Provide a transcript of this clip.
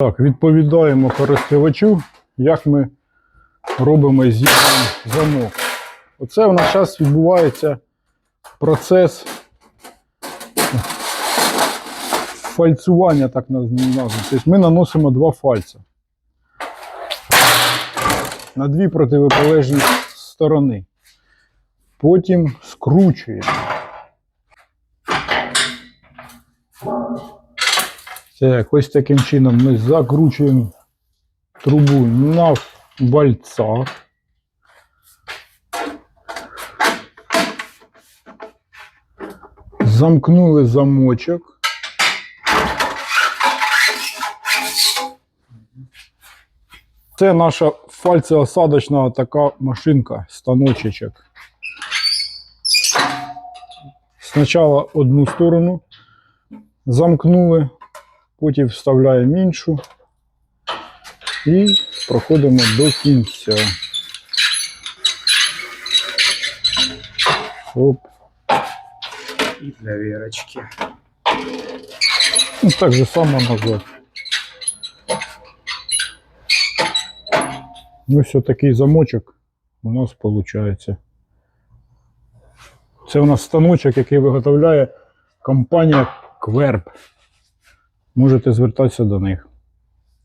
Так, відповідаємо користувачу, як ми робимо і замок. Оце у нас зараз відбувається процес фальцювання, так названо. Тобто ми наносимо два фальця на дві противополежні сторони. Потім скручуємо. Так, ось таким чином ми закручуємо трубу на вальцах. Замкнули замочок. Це наша фальцеосадочна така машинка, станочечок. Спочатку одну сторону замкнули, потім вставляємо іншу і проходимо до кінця. Оп. И для Верочки. Ну, так же само назад. Ну, все такий замочок у нас виходить. Це у нас станочок, який виготовляє компанія Кверб. Можете звертатися до них.